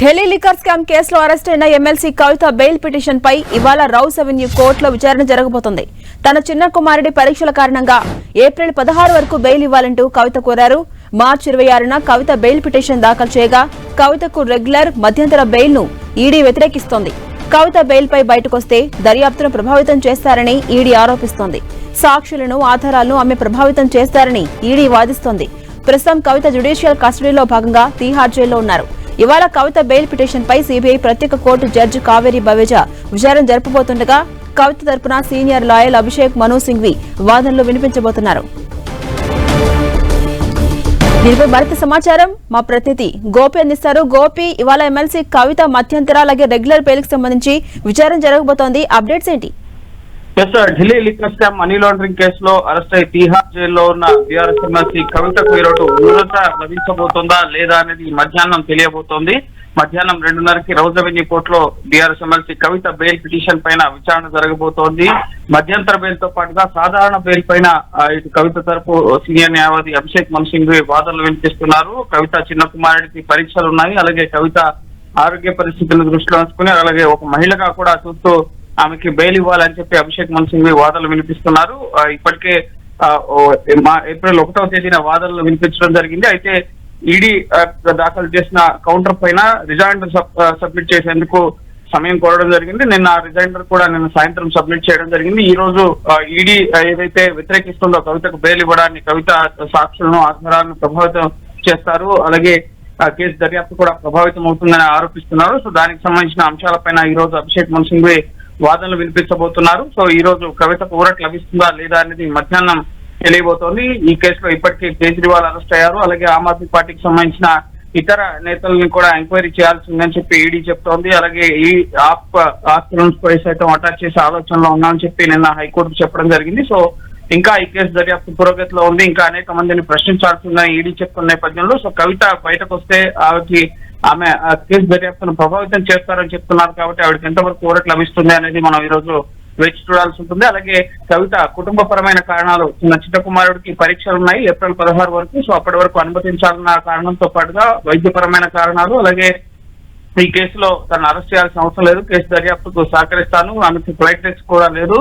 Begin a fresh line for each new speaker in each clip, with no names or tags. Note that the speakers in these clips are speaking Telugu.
ఢిల్లీ లిక్కర్ స్కామ్ కేసులో అరెస్ట్ అయిన ఎమ్మెల్సీ కవిత బెయిల్ పిటిషన్ పై ఇవాళ రౌస్ అవెన్యూ కోర్టులో విచారణ జరగబోతోంది. తన చిన్న కుమారుడి పరీక్షల కారణంగా ఏప్రిల్ పదహారు వరకు బెయిల్ ఇవ్వాలంటూ కవిత కోరారు. మార్చి ఇరవై ఆరున కవిత బెయిల్ పిటిషన్ దాఖలు చేయగా కవితకు రెగ్యులర్ మధ్యంతర బెయిల్ను ఈడీ వ్యతిరేకిస్తోంది. కవిత బెయిల్ పై బయటకొస్తే దర్యాప్తును ప్రభావితం చేస్తారని ఈడీ ఆరోపిస్తోంది. సాక్షులను ఆధారాలను ఆమె ప్రభావితం చేస్తారని ఈడీ వాదిస్తోంది. ప్రస్తుతం కవిత జ్యుడిషియల్ కస్టడీలో భాగంగా తీహార్ జైల్లో ఉన్నారు. ఇవాళ కవిత బెయిల్ పిటిషన్ పై సీబీఐ ప్రత్యేక కోర్టు జడ్జి కావేరి బవేజా విచారణ జరపబోతుండగా కవిత తరపున సీనియర్ లాయర్ అభిషేక్ మను సింఘ్వి వాదనలు వినిపించబోతున్నారు. దీనిపై మరింత సమాచారం మా ప్రతినిధి గోపి అందిస్తారు. గోపి ఇవాళ ఎమ్మెల్సీ కవిత మధ్యంతర అలాగే రెగ్యులర్ బెయిల్ సంబంధించి విచారణ జరగబోతోంది. అప్డేట్స్ ఏంటి?
Yes sir Delhi liquor scam money laundering కేసులో అరెస్ట్ అయి తీహార్ జైల్లో ఉన్న బీఆర్ఎస్ ఎమ్మెల్సీ కవితకు ఈరోజు ఊరట లభించబోతోందా లేదా అనేది మధ్యాహ్నం తెలియబోతోంది. మధ్యాహ్నం రెండున్నరకి రౌజ్ అవెన్యూ కోర్టులో BRS MLC Kavitha bail petition పైన విచారణ జరగబోతోంది. మధ్యంతర బెయిల్తో పాటుగా సాధారణ బెయిల్ పైన ఇటు కవిత తరపు సీనియర్ న్యాయవాది అభిషేక్ మన్సింగ్ వాదనలు వినిపిస్తున్నారు. కవిత చిన్న కుమారుడికి పరీక్షలు ఉన్నాయి అలాగే కవిత ఆరోగ్య పరిస్థితులను దృష్టిలో ఉంచుకుని అలాగే ఒక మహిళగా కూడా చూస్తూ ఆమెకి బెయిల్ ఇవ్వాలని చెప్పి అభిషేక్ మన్సింగ్ సింఘ్వి వాదనలు వినిపిస్తున్నారు. ఇప్పటికే ఆ, మా ఏప్రిల్ ఒకటవ తేదీన వాదనలు వినిపించడం జరిగింది. అయితే ఈడీ దాఖలు చేసిన కౌంటర్ పైన రిజైండర్ సబ్మిట్ చేసేందుకు సమయం కోరడం జరిగింది. నిన్న రిజైండర్ కూడా నిన్న సాయంత్రం సబ్మిట్ చేయడం జరిగింది. ఈ రోజు ఈడీ ఏదైతే వ్యతిరేకిస్తుందో కవితకు బెయిల్ ఇవ్వడాన్ని కవిత సాక్షులను ఆధారాలను ప్రభావితం చేస్తారు. అలాగే కేసు దర్యాప్తు కూడా ప్రభావితం అవుతుందని ఆరోపిస్తున్నారు. సో దానికి సంబంధించిన అంశాలపైన ఈ రోజు అభిషేక్ మన్సింగ్వి వాదనలు వినిపించబోతున్నారు సో ఈ రోజు కవితకు ఊరట లభిస్తుందా లేదా అనేది మధ్యాహ్నం తెలియబోతోంది. ఈ కేసులో ఇప్పటికే కేజ్రీవాల్ అరెస్ట్ అయ్యారు. అలాగే ఆమ్ ఆద్మీ పార్టీకి సంబంధించిన ఇతర నేతల్ని కూడా ఎంక్వైరీ చేయాల్సిందని చెప్పి ఈడీ చెప్తోంది. అలాగే ఈ ఆప్ ఆస్తులను పోయి సైతం అటాచ్ చేసే ఆలోచనలో ఉన్నామని చెప్పి నిన్న హైకోర్టు చెప్పడం జరిగింది. సో ఇంకా ఈ కేసు దర్యాప్తు పురోగతిలో ఉంది. ఇంకా అనేక మందిని ప్రశ్నించాల్సిందని ఈడీ చెప్తున్న నేపథ్యంలో సో కవిత బయటకు వస్తే ఆమెకి ఆమె ఆ కేసు దర్యాప్తును ప్రభావితం చేస్తారని చెప్తున్నారు కాబట్టి ఆవిడకి ఎంతవరకు ఊరట లభిస్తుంది అనేది మనం ఈ రోజు వేచి చూడాల్సి ఉంటుంది. అలాగే కవిత కుటుంబపరమైన కారణాలు చిన్న చిన్న కుమారుడికి పరీక్షలు ఉన్నాయి ఏప్రిల్ పదహారు వరకు సో అప్పటి వరకు అనుమతించాలన్న కారణంతో పాటుగా వైద్యపరమైన కారణాలు అలాగే ఈ కేసులో తను అరెస్ట్ చేయాల్సిన అవసరం లేదు కేసు దర్యాప్తుకు సహకరిస్తాను ఆమెకి ఫ్లైట్ టెక్స్ కూడా లేదు.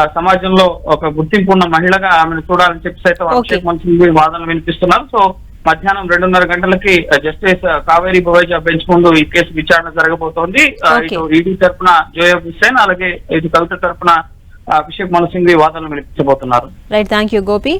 ఆ సమాజంలో ఒక గుర్తింపు ఉన్న మహిళగా ఆమెను చూడాలని చెప్పి సైతం. అభిషేక్ మనుషులు వాదనలు వినిపిస్తున్నారు. సో మధ్యాహ్నం రెండున్నర గంటలకి జస్టిస్ కావేరీ బొవైజా బెంచ్ ముందు ఈ కేసు విచారణ జరగబోతోంది.
Okay.
ఇటు ఈడీ తరపున జోయబ్ హుస్సేన్ అలాగే ఇటు కవిత తరపున అభిషేక్ మను సింఘ్వి వాదనలు వినిపించబోతున్నారు.
Right thank you Gopi.